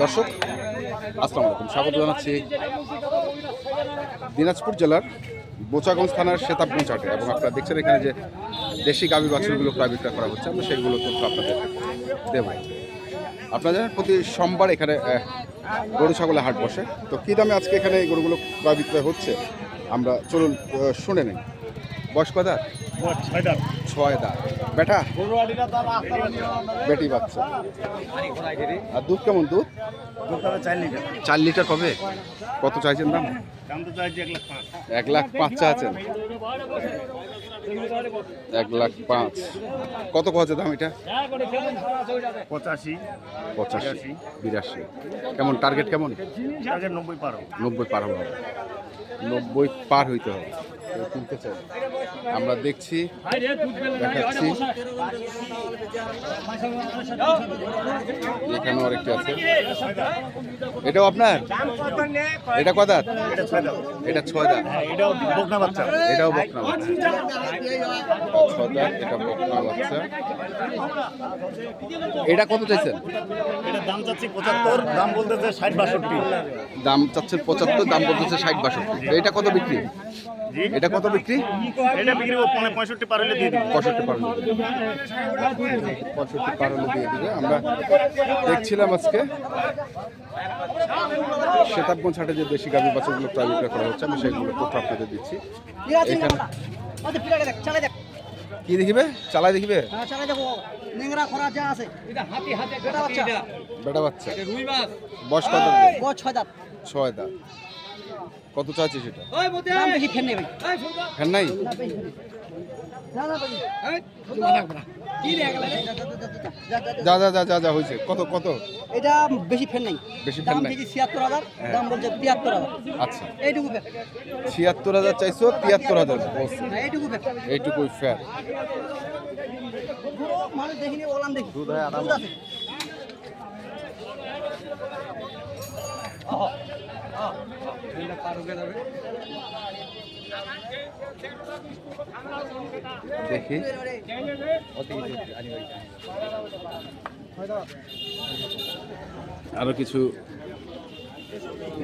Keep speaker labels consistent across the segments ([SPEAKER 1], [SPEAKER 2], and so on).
[SPEAKER 1] দর্শক, আসসালামু আলাইকুম। স্বাগত জানাচ্ছি দিনাজপুর জেলার বোচাগঞ্জ থানার সেতাবগঞ্জ হাটে এবং আপনারা দেখছেন এখানে যে দেশি গাভী বাছুরগুলো প্রায় বিক্রয় করা হচ্ছে, আমরা সেইগুলো তথ্য আপনাদের দেব। আপনারা জানেন প্রতি সোমবার এখানে গরু ছাগলের হাট বসে। তো কী দামে আজকে এখানে এই গরুগুলো ক্রয় বিক্রয় হচ্ছে? আমরা চলুন শুনে নিই। বয়স কদা ছয় দা বেটা? বেটি বাচ্চা। আর দুধ কেমন দুধ? চার লিটার। কবে? কত চাইছেন দাম? এক লাখ পাঁচ চাচ্ছেন এক লাখ পাঁচ। কত কছে দাম এটা?
[SPEAKER 2] পঁচাশি।
[SPEAKER 1] পঁচাশি। বিরাশি। কেমন? টার্গেট কেমন?
[SPEAKER 2] নব্বই পারো
[SPEAKER 1] নব্বই পার হবে। নব্বই পার হইতে হবে। কেউ কিনতে চাই। আমরা দেখছি দেখাচ্ছি এখানেও আরেকটি আছে। এটাও আপনার? এটা কদা
[SPEAKER 2] এটা ছয়
[SPEAKER 1] দাঁত।
[SPEAKER 2] হ্যাঁ এটাও বকনা বাচ্চা।
[SPEAKER 1] এটাও বকনা বাচ্চা ছয় দাঁত এটা বকনা বাচ্চা। এটা কত চাইছেন?
[SPEAKER 2] এটা দাম চাচ্ছি পঁচাত্তর দাম বলতেছে ষাট বাষট্টি।
[SPEAKER 1] দাম চাচ্ছেন পঁচাত্তর দাম বলতেছে ষাট বাষট্টি। এটা কত বিক্রি? এটা কত বিক্রি?
[SPEAKER 2] এটা বিক্রি করব পনেরো পঁয়ষট্টি পার হলে দিয়ে দিবি।
[SPEAKER 1] পঁয়ষট্টি পার। পঁয়ষট্টি পার হলে দিয়ে দিবে। আমরা দেখছিলাম আজকে সেতাবগঞ্জ হাটে যে দেশি গাভী বাছুরগুলো প্রায় বিক্রয় করা হচ্ছে আমি সেইগুলো তথ্য আপনাদের দিচ্ছি। এখানে কি দেখিবে? চালাই দেখিবে?
[SPEAKER 3] চালাই দেখো নেংরা খরা যা আছে এটা হাতি হাতে বেটা বাচ্চা।
[SPEAKER 1] বেটা বাচ্চা বয়স কত?
[SPEAKER 3] বড় ছয় দাঁত
[SPEAKER 1] ছয় দাঁত। কত চাইছে সেটা?
[SPEAKER 3] বেশি ফেন নেই? ভাই
[SPEAKER 1] ফ্যান নাই যা যা যা যা যা হয়েছে। কত কত?
[SPEAKER 3] এটা বেশি ফেন নাই।
[SPEAKER 1] বেশি ফেন নাই।
[SPEAKER 3] ছিয়াত্তর হাজার দাম বলছে তিয়াত্তর হাজার।
[SPEAKER 1] আচ্ছা।
[SPEAKER 3] এইটুকু ফেন
[SPEAKER 1] ছিয়াত্তর হাজার চাইছো তিয়াত্তর হাজার।
[SPEAKER 3] না এইটুকু ফেন
[SPEAKER 1] এইটুকুই ফ্যান
[SPEAKER 3] মানে দেখিনি বললাম দেখি।
[SPEAKER 1] দুধ হয় আরাম।
[SPEAKER 3] দুধ আছে।
[SPEAKER 1] দেখি। আরও কিছু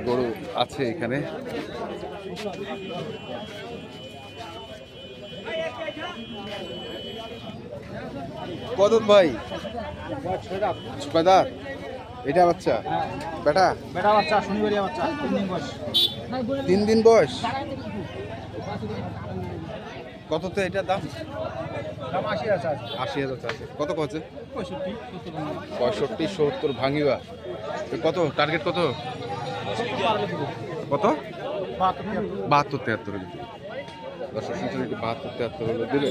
[SPEAKER 1] গরু আছে এখানে। কত ভাই। ছয়দার এটা বাচ্চা? বেটা?
[SPEAKER 3] বেটা বাচ্চা শনিবারিয়া বাচ্চা তিন দিন বয়স।
[SPEAKER 1] তিন দিন বয়স? কত তো এটার দাম?
[SPEAKER 3] দাম আশি হাজার
[SPEAKER 1] আশি হাজার চারশো কত কছে
[SPEAKER 3] পঁয়ষট্টি
[SPEAKER 1] সত্তর ভাঙিবা। কত? টার্গেট কত? কত? বাহাত্তর দর্শক শুনছেন একটু বাহাত্তর তেহাত্তর হলে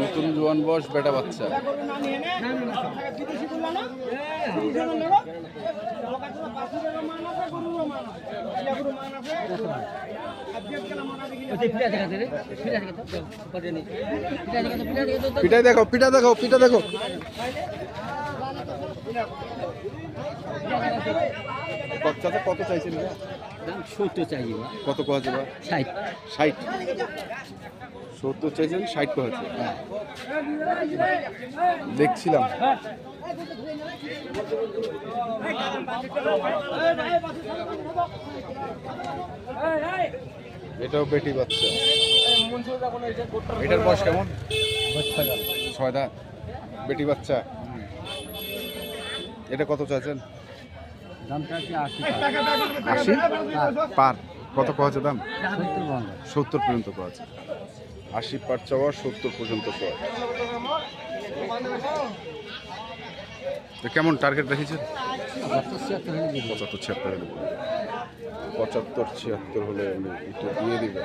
[SPEAKER 1] নতুন জোয়ান বয়স বেটা বাচ্চা। পিঠাই দেখো পিঠা দেখো পিঠা দেখো। কত কত চাইছেন?
[SPEAKER 3] দাম সত্তর চাই
[SPEAKER 1] কত কোয়া যাবে?
[SPEAKER 3] ষাট।
[SPEAKER 1] ষাট। সত্তর চাইছেন ষাট করেছে দেখছিলাম। এটাও বেটি বাচ্চা। এটার বয়স কেমন? ছয় দাঁত বেটি বাচ্চা। এটা কত চাইছেন?
[SPEAKER 3] আশি?
[SPEAKER 1] পার। কত কয়েছে দাম? সত্তর পর্যন্ত। পাওয়া আশি পার চাওয়া, সত্তর পর্যন্ত পাওয়া তো কেমন টার্গেট রেখেছেন? পঁচাত্তর ছিয়াত্তর হলে পঁচাত্তর ছিয়াত্তর হলে একটু দিয়ে দিবে।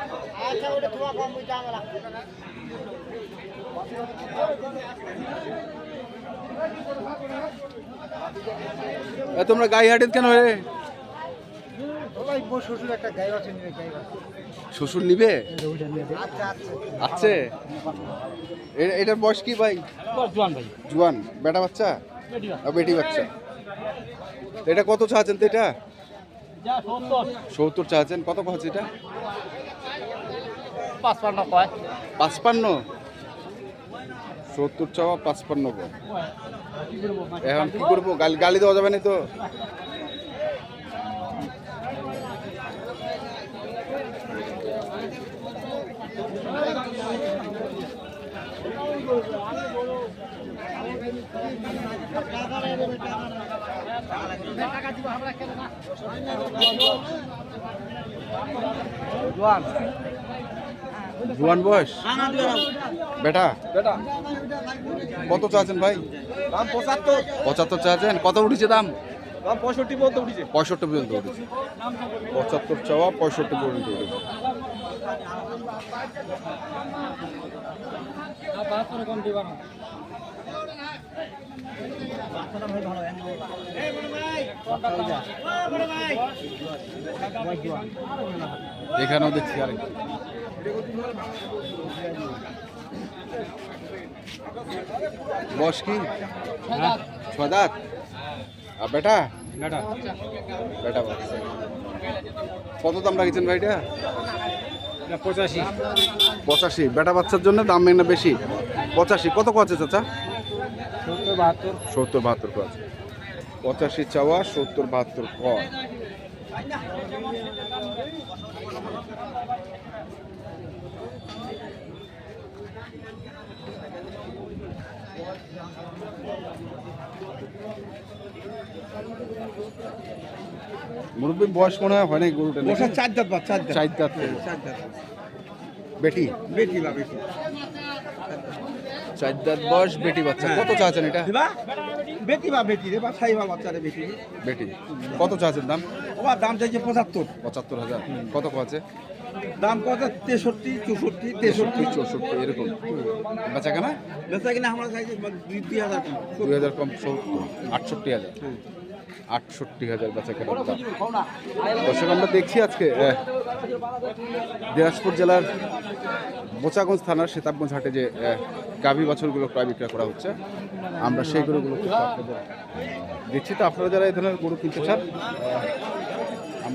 [SPEAKER 1] তোমরা গাই হাটের কেন রে?
[SPEAKER 3] শ্বশুর নিবে? আছে আচ্ছা আচ্ছা।
[SPEAKER 1] আছে? এটার বয়স কি ভাই?
[SPEAKER 3] জোয়ান ভাই।
[SPEAKER 1] জুয়ান। বেটা বাচ্চা? বেটি বাচ্চা। এটা কত চাচ্ছেন তো এটা?
[SPEAKER 3] সত্তর।
[SPEAKER 1] চাচ্ছেন। কত কচ্ছে এটা?
[SPEAKER 3] পাঁচপান্ন কয়।
[SPEAKER 1] পাঁচপান্ন? সত্তর চাওয়া পাঁচপান্ন কয়। এখন কি করব? গালি গালি দেওয়া যাবে না তো?
[SPEAKER 3] জোয়ান।
[SPEAKER 1] বয়স? বেটা?
[SPEAKER 3] বেটা
[SPEAKER 1] কত চাচ্ছেন ভাই?
[SPEAKER 3] দাম পঁচাত্তর
[SPEAKER 1] পঁচাত্তর চাচ্ছেন। কত উঠেছে দাম?
[SPEAKER 3] পঁয়ষট্টি পর্যন্ত উঠেছে
[SPEAKER 1] পঁয়ষট্টি পর্যন্ত উঠেছে। পঁচাত্তর চাওয়া পঁয়ষট্টি পর্যন্ত উঠেছে। এখানেও দেখছি আরেক বস কি? ছয় দাঁত আর বেটা?
[SPEAKER 3] বেটা
[SPEAKER 1] বেটা বাচ্চা কত দাম রাখছেন ভাইটা?
[SPEAKER 3] পঁচাশি।
[SPEAKER 1] পঁচাশি। বেটা বাচ্চার জন্য দাম না বেশি? পঁচাশি কত কছে চাচা?
[SPEAKER 3] সত্তর বাহাত্তর।
[SPEAKER 1] বাহাত্তর কচ পঁচাশি চাওয়া সত্তর বাহাত্তর ক মুরব্বী বয়স মনে হয় নাই গরুটা?
[SPEAKER 3] চার দাঁত চার
[SPEAKER 1] দাঁত
[SPEAKER 3] চার দাঁত
[SPEAKER 1] বেটি?
[SPEAKER 3] বেটি বা বেটি।
[SPEAKER 1] চার দাঁত বয়স বেটি বাচ্চা। কত চাচ্ছেন এটা?
[SPEAKER 3] বেটি বা বেটি রে বা সাইবা বাচ্চারে বেটি।
[SPEAKER 1] বেটি। কত চাচ্ছেন দাম?
[SPEAKER 3] ওর দাম চাইছে পঁচাত্তর।
[SPEAKER 1] পঁচাত্তর হাজার। কত আছে
[SPEAKER 3] দাম কত তেষট্টি চৌষট্টি তেষট্টি।
[SPEAKER 1] চৌষট্টি এরকম। বেচা কেনা?
[SPEAKER 3] বেচা কিনা আমরা চাইছি দুই দুই হাজার কম।
[SPEAKER 1] দুই হাজার কম আটষট্টি হাজার। আটষট্টি হাজার বেচা কেনার দর্শক, আমরা দেখছি আজকে দিনাজপুর জেলার মোচাগঞ্জ থানার সেতাবগঞ্জ হাটে যে গাভী বছরগুলো ক্রয় বিক্রয় করা হচ্ছে। আমরা সেই গরুগুলো দিচ্ছি তো আপনারা যারা এই ধরনের গরু কিনতে চান